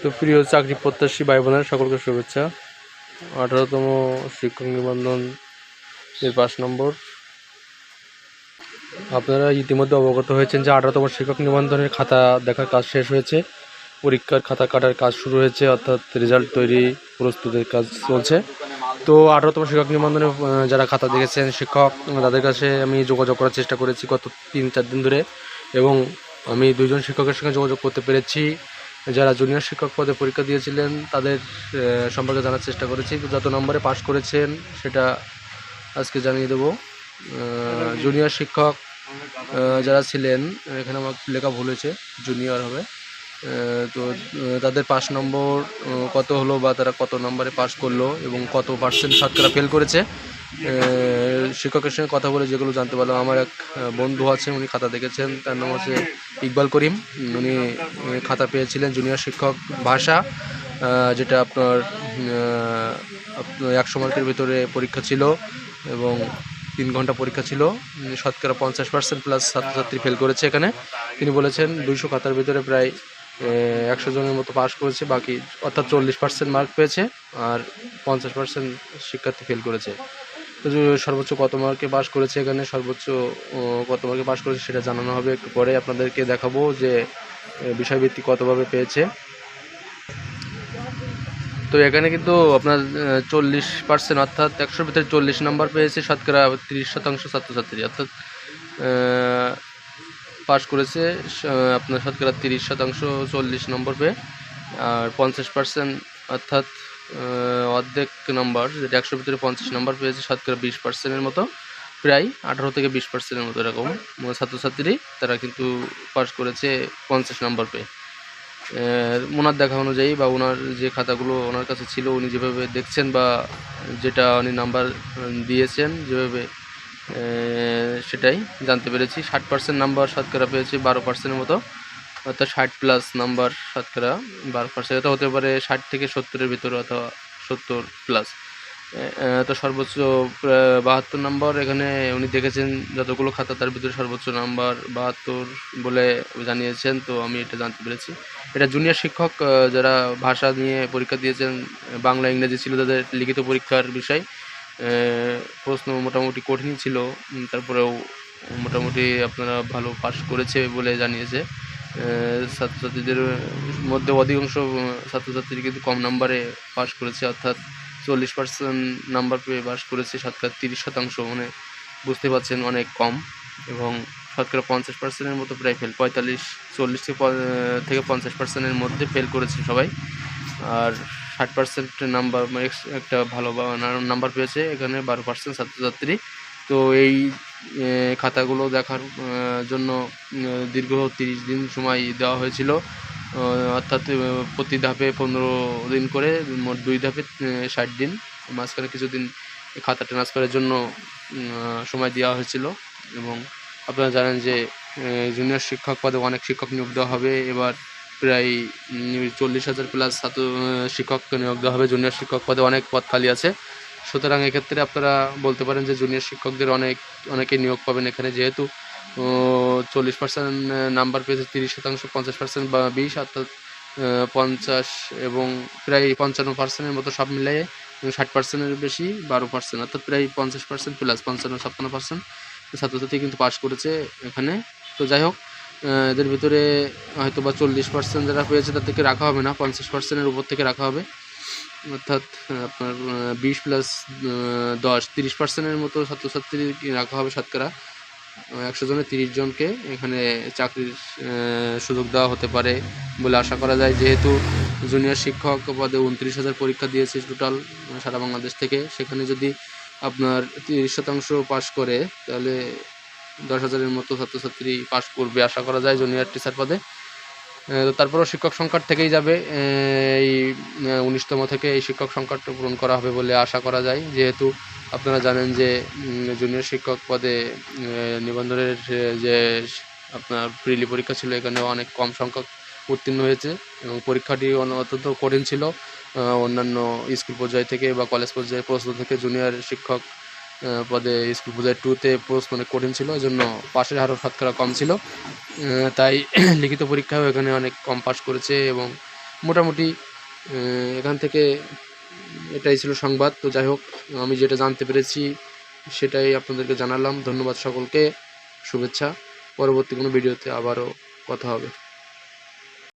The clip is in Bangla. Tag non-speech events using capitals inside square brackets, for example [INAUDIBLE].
তো প্রিয় চাকরি প্রত্যাশী ভাই বোনের, সকলকে শুভেচ্ছা। আঠারোতম শিক্ষক নিবন্ধন এর পাঁচ নম্বর। আপনারা ইতিমধ্যে অবগত হয়েছেন যে আঠারোতম শিক্ষক নিবন্ধনের খাতা দেখার কাজ শেষ হয়েছে। পরীক্ষার খাতা কাটার কাজ শুরু হয়েছে, অর্থাৎ রেজাল্ট তৈরি প্রস্তুতের কাজ চলছে। তো আঠারোতম শিক্ষক নিবন্ধনে যারা খাতা দেখেছেন, শিক্ষক, তাদের কাছে আমি যোগাযোগ করার চেষ্টা করেছি গত তিন চার দিন ধরে এবং আমি দুজন শিক্ষকের সঙ্গে যোগাযোগ করতে পেরেছি। যারা জুনিয়র শিক্ষক পদে পরীক্ষা দিয়েছিলেন, তাদের সম্পর্কে জানার চেষ্টা করেছি। যত নম্বরে পাশ করেছেন, সেটা আজকে জানিয়ে দেবো। জুনিয়র শিক্ষক যারা ছিলেন, এখানে আমার লেখা ভুল হয়েছে, জুনিয়র হবে। তো তাদের পাস নম্বর কত হলো বা তারা কত নম্বরে পাস করল এবং কত পার্সেন্ট শতকরা ফেল করেছে শিক্ষকের সঙ্গে কথা বলে যেগুলো জানতে পারলাম। আমার এক বন্ধু আছে, উনি খাতা দেখেছেন, তার নাম হচ্ছে ইকবাল করিম। উনি খাতা পেয়েছিলেন জুনিয়র শিক্ষক ভাষা যেটা আপনার একশো মার্কের ভিতরে পরীক্ষা ছিল এবং তিন ঘণ্টা পরীক্ষা ছিল। শতকরা পঞ্চাশ পার্সেন্ট প্লাস ছাত্রছাত্রী ফেল করেছে এখানে। তিনি বলেছেন দুইশো খাতার ভিতরে প্রায় একশো জনের মতো পাস করেছে, বাকি অর্থাৎ চল্লিশ পার্সেন্ট মার্ক পেয়েছে আর পঞ্চাশ পার্সেন্ট শিক্ষার্থী ফেল করেছে। সর্বোচ্চ কত মার্কে পাস করেছে এখানে? সর্বোচ্চ কত মার্কে পাস করেছে সেটা জানানো হবে একটু পরে। আপনাদেরকে দেখাবো যে বিষয়ভিত্তিক কতভাবে পেয়েছে। তো এখানে কিন্তু আপনার চল্লিশ পার্সেন্ট অর্থাৎ একশোর ভিতরে চল্লিশ নাম্বার পেয়েছে শতকরা তিরিশ শতাংশ ছাত্রছাত্রী। অর্থাৎ পাস করেছে আপনার শতকরা তিরিশ শতাংশ চল্লিশ নম্বর পেয়ে। আর পঞ্চাশ পার্সেন্ট অর্থাৎ অর্ধেক নাম্বার যেটা একশোর ভিতরে পঞ্চাশ নাম্বার পেয়েছে শতকরা বিশ পার্সেন্টের মতো। প্রায় আঠারো থেকে বিশ পার্সেন্টের মতো এরকম। ছাত্রছাত্রী, তারা কিন্তু পাস করেছে পঞ্চাশ নাম্বার পেয়ে। ওনার দেখা অনুযায়ী বা ওনার যে খাতাগুলো ওনার কাছে ছিল, উনি যেভাবে দেখছেন বা যেটা উনি নাম্বার দিয়েছেন, যেভাবে সেটাই জানতে পেরেছি। ষাট পার্সেন্ট নাম্বার শতকরা পেয়েছে, বারো পার্সেন্টের মতো। অর্থাৎ ষাট প্লাস নাম্বার শতকরা বারো পার্সেন্ট এটা হতে পারে ষাট থেকে সত্তরের ভিতরে অথবা সত্তর প্লাস তো সর্বোচ্চ বাহাত্তর নাম্বার এখানে উনি দেখেছেন যতগুলো খাতা তার ভিতরে সর্বোচ্চ নাম্বার বাহাত্তর বলে জানিয়েছেন, তো আমি এটা জানতে পেরেছি। এটা জুনিয়র শিক্ষক যারা ভাষা নিয়ে পরীক্ষা দিয়েছেন বাংলা, ইংরেজি ছিল তাদের লিখিত পরীক্ষার বিষয়। প্রশ্ন মোটামুটি কঠিন ছিল তারপরেও মোটামুটি আপনারা ভালো পাস করেছে বলে জানিয়েছে। ছাত্রছাত্রীদের মধ্যে অধিকাংশ ছাত্রছাত্রী কিন্তু কম নাম্বারে পাস করেছে, অর্থাৎ চল্লিশ পার্সেন্ট নাম্বার পেয়ে পাস করেছে শতকরা তিরিশ শতাংশ মানে বুঝতে পারছেন অনেক কম। এবং শতকরা পঞ্চাশ পার্সেন্টের মতো প্রায় ফেল পঁয়তাল্লিশ, চল্লিশ থেকে পঞ্চাশ পার্সেন্টের মধ্যে ফেল করেছে সবাই। আর ষাট পার্সেন্ট নাম্বার মানে একটা ভালো নাম্বার পেয়েছে, এখানে বারো পার্সেন্ট ছাত্রছাত্রী। তো এই খাতাগুলো দেখার জন্য দীর্ঘ তিরিশ দিন সময় দেওয়া হয়েছিল। অর্থাৎ প্রতি ধাপে পনেরো দিন করে, মোট দুই ধাপে ষাট দিন, মাঝখানে কিছুদিন খাতা ট্রান্সফারের জন্য সময় দেওয়া হয়েছিল। এবং আপনারা জানেন যে জুনিয়র শিক্ষক পদে অনেক শিক্ষক নিয়োগ দেওয়া হবে। এবার প্রায় চল্লিশ হাজার প্লাস ছাত্র শিক্ষক নিয়োগ দেওয়া হবে। জুনিয়র শিক্ষক পদে অনেক পদ খালি আছে। সুতরাং এক্ষেত্রে আপনারা বলতে পারেন যে জুনিয়র শিক্ষকদের অনেক অনেকে নিয়োগ পাবেন এখানে। যেহেতু চল্লিশ পার্সেন্ট নাম্বার পেয়েছে তিরিশ শতাংশ, পঞ্চাশ পার্সেন্ট বা বিশ, অর্থাৎ পঞ্চাশ এবং প্রায় পঞ্চান্ন পার্সেন্টের মতো সব মিলিয়ে ষাট পার্সেন্টের বেশি, বারো পার্সেন্ট অর্থাৎ প্রায় পঞ্চাশ পার্সেন্ট প্লাস পঞ্চান্ন, ছাপ্পান্ন পার্সেন্ট ছাত্রছাত্রী কিন্তু পাশ করেছে এখানে। তো যাই হোক এদের ভিতরে হয়তো বা চল্লিশ পার্সেন্ট যারা পেয়েছে তার থেকে রাখা হবে না, পঞ্চাশ পার্সেন্টের উপর থেকে রাখা হবে। অর্থাৎ আপনার বিশ প্লাস দশ, তিরিশ পার্সেন্টের মতো ছাত্রছাত্রী রাখা হবে শতকরা একশো জনে তিরিশ জনকে এখানে চাকরির সুযোগ দেওয়া হতে পারে বলে আশা করা যায়। যেহেতু জুনিয়র শিক্ষক পদে উনত্রিশ হাজার পরীক্ষা দিয়েছে টোটাল সারা বাংলাদেশ থেকে, সেখানে যদি আপনার তিরিশ শতাংশ পাশ করে, তাহলে দশ হাজারের মতো ছাত্রছাত্রী পাশ করবে আশা করা যায় জুনিয়র টিচার পদে। তারপরেও শিক্ষক সংকট থেকেই যাবে। এই উনিশতম থেকে এই শিক্ষক সংকট পূরণ করা হবে বলে আশা করা যায়। যেহেতু আপনারা জানেন যে জুনিয়র শিক্ষক পদে নিবন্ধনের যে, আপনার প্রিলি পরীক্ষা ছিল, এখানে অনেক কম সংখ্যক উত্তীর্ণ হয়েছে এবং পরীক্ষাটি অত্যন্ত কঠিন ছিল। অন্যান্য স্কুল পর্যায় থেকে বা কলেজ পর্যায়ে প্রশ্ন থেকে জুনিয়র শিক্ষক পদে স্কুল পর্যায়ে টুতে প্রশ্ন অনেক কঠিন ছিল এই জন্য পাশের হারও শতকরা কম ছিল। তাই [CLEARS THROAT] লিখিত পরীক্ষাও এখানে অনেক কম পাস করেছে এবং মোটামুটি এখান থেকে এটাই ছিল সংবাদ। তো যাই হোক, আমি যেটা জানতে পেরেছি সেটাই আপনাদেরকে জানালাম। ধন্যবাদ সকলকে। শুভেচ্ছা। পরবর্তী কোনো ভিডিওতে আবারও কথা হবে।